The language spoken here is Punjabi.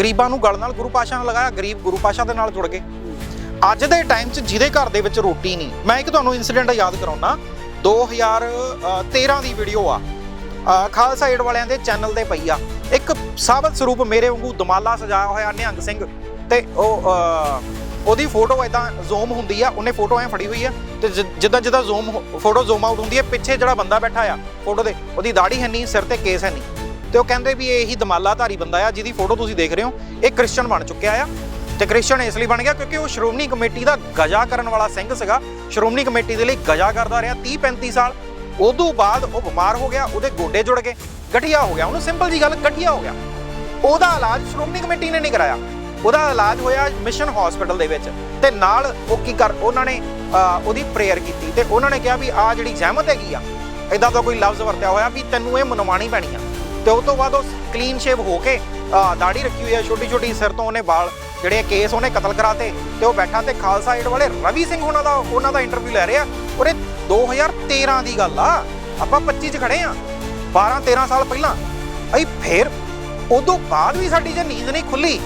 ਗਰੀਬਾਂ ਨੂੰ ਗਲ ਨਾਲ ਗੁਰੂ ਪਾਸ਼ਾ ਨਾਲ ਲਗਾਇਆ, ਗਰੀਬ ਗੁਰੂ ਪਾਸ਼ਾ ਦੇ ਨਾਲ ਜੁੜ ਗਏ। ਅੱਜ ਦੇ ਟਾਈਮ 'ਚ ਜਿਹਦੇ ਘਰ ਦੇ ਵਿੱਚ ਰੋਟੀ ਨਹੀਂ, ਮੈਂ ਇੱਕ ਤੁਹਾਨੂੰ ਇਨਸੀਡੈਂਟ ਯਾਦ ਕਰਾਉਣਾ 2013 ਦੀ ਵੀਡੀਓ ਆ। ਖਾਲਸਾ ਏਡ ਵਾਲਿਆਂ ਦੇ ਚੈਨਲ ਤੇ ਪਈ ਆ। ਇੱਕ ਸਾਬਤ ਸਰੂਪ ਮੇਰੇ ਵਾਂਗੂ ਦਮਾਲਾ ਸਜਾਇਆ ਹੋਇਆ, ਨਿਹੰਗ ਸਿੰਘ। ਤੇ ਉਹ ਉਹਦੀ ਫੋਟੋ ਇਦਾਂ ਜ਼ੂਮ ਹੁੰਦੀ ਆ, ਉਹਨੇ ਫੋਟੋ ਐ ਫੜੀ ਹੋਈ ਆ। ਤੇ ਜਿੱਦਾਂ ਜਿੱਦਾਂ ਜ਼ੂਮ ਫੋਟੋ ਜ਼ੂਮ ਆਊਟ ਹੁੰਦੀ ਹੈ ਪਿੱਛੇ ਜਿਹੜਾ ਬੰਦਾ ਬੈਠਾ ਆ ਫੋਟੋ ਦੇ, ਉਹਦੀ ਦਾੜੀ ਹੈ ਨਹੀਂ, ਸਿਰ ਤੇ ਕੇਸ ਹੈ ਨਹੀਂ। ਤੇ ਉਹ ਕਹਿੰਦੇ ਵੀ ਇਹੀ ਦਮਾਲਾਧਾਰੀ ਬੰਦਾ ਆ, ਜਿਹਦੀ ਫੋਟੋ ਤੁਸੀਂ ਦੇਖ ਰਹੇ ਹੋ, ਇਹ ਕ੍ਰਿਸਚੀਅਨ ਬਣ ਚੁੱਕਿਆ ਆ। ਤੇ ਕ੍ਰਿਸਚੀਅਨ ਇਸ ਲਈ ਬਣ ਗਿਆ ਕਿਉਂਕਿ ਉਹ ਸ਼੍ਰੋਮਣੀ ਕਮੇਟੀ ਦਾ ਗਜਾ ਕਰਨ ਵਾਲਾ ਸਿੰਘ ਸੀਗਾ। ਸ਼੍ਰੋਮਣੀ ਕਮੇਟੀ ਦੇ ਲਈ ਗਜਾ ਕਰਦਾ ਰਿਹਾ 30 35 ਸਾਲ। ਉਦੋਂ ਬਾਅਦ ਉਹ ਬਿਮਾਰ ਹੋ ਗਿਆ, ਉਹਦੇ ਗੋਡੇ ਜੁੜ ਗਏ, ਗਠੀਆ ਹੋ ਗਿਆ। ਉਹਨੂੰ ਸਿੰਪਲ ਜੀ ਗੱਲ, ਗਠੀਆ ਹੋ ਗਿਆ। ਉਹਦਾ ਇਲਾਜ ਸ਼੍ਰੋਮਣੀ ਕਮੇਟੀ ਨੇ ਨਹੀਂ ਕਰਾਇਆ। ਉਹਦਾ ਇਲਾਜ ਹੋਇਆ ਮਿਸ਼ਨ ਹਸਪੀਟਲ ਦੇ ਵਿੱਚ। ਤੇ ਨਾਲ ਉਹ ਕੀ ਕਰ, ਉਹਨਾਂ ਨੇ ਉਹਦੀ ਪ੍ਰੇਅਰ ਕੀਤੀ। ਤੇ ਉਹਨਾਂ ਨੇ ਕਿਹਾ ਵੀ ਆ ਜਿਹੜੀ ਜ਼ਹਿਮਤ ਹੈਗੀ ਆ ਇਦਾਂ ਦਾ ਕੋਈ ਲਫ਼ਜ਼ ਵਰਤਿਆ ਹੋਇਆ ਵੀ ਤੈਨੂੰ ਇਹ ਮਨਵਾਣੀ ਪੈਣੀ ਆ। ਤੇ ਉਸ ਤੋਂ ਬਾਅਦ ਉਹ ਕਲੀਨ ਸ਼ੇਵ ਹੋ ਕੇ ਦਾੜੀ ਰੱਖੀ ਹੋਈ ਹੈ ਛੋਟੀ ਛੋਟੀ ਸਿਰ ਤੋਂ ਉਹਨੇ ਵਾਲ, ਜਿਹੜੇ ਕੇਸ ਉਹਨੇ ਕਤਲ ਕਰਾਤੇ ਤੇ ਉਹ ਬੈਠਾ ਤੇ ਖਾਲਸਾ ਏਡ ਵਾਲੇ ਰਵੀ ਸਿੰਘ ਉਹਨਾਂ ਦਾ ਉਹਨਾਂ ਦਾ ਇੰਟਰਵਿਊ ਲੈ ਰਿਹਾ ਔਰ ਉਹਨੇ 2013 ਦੀ ਗੱਲ ਆ। ਆਪਾਂ 25 ਚ ਖੜੇ ਆ। 12 13 ਸਾਲ ਪਹਿਲਾਂ। ਅਈ ਫੇਰ, ਉਦੋਂ ਬਾਅਦ ਵੀ ਸਾਡੀ ਜੇ ਨੀਂਦ ਨਹੀਂ ਖੁੱਲੀ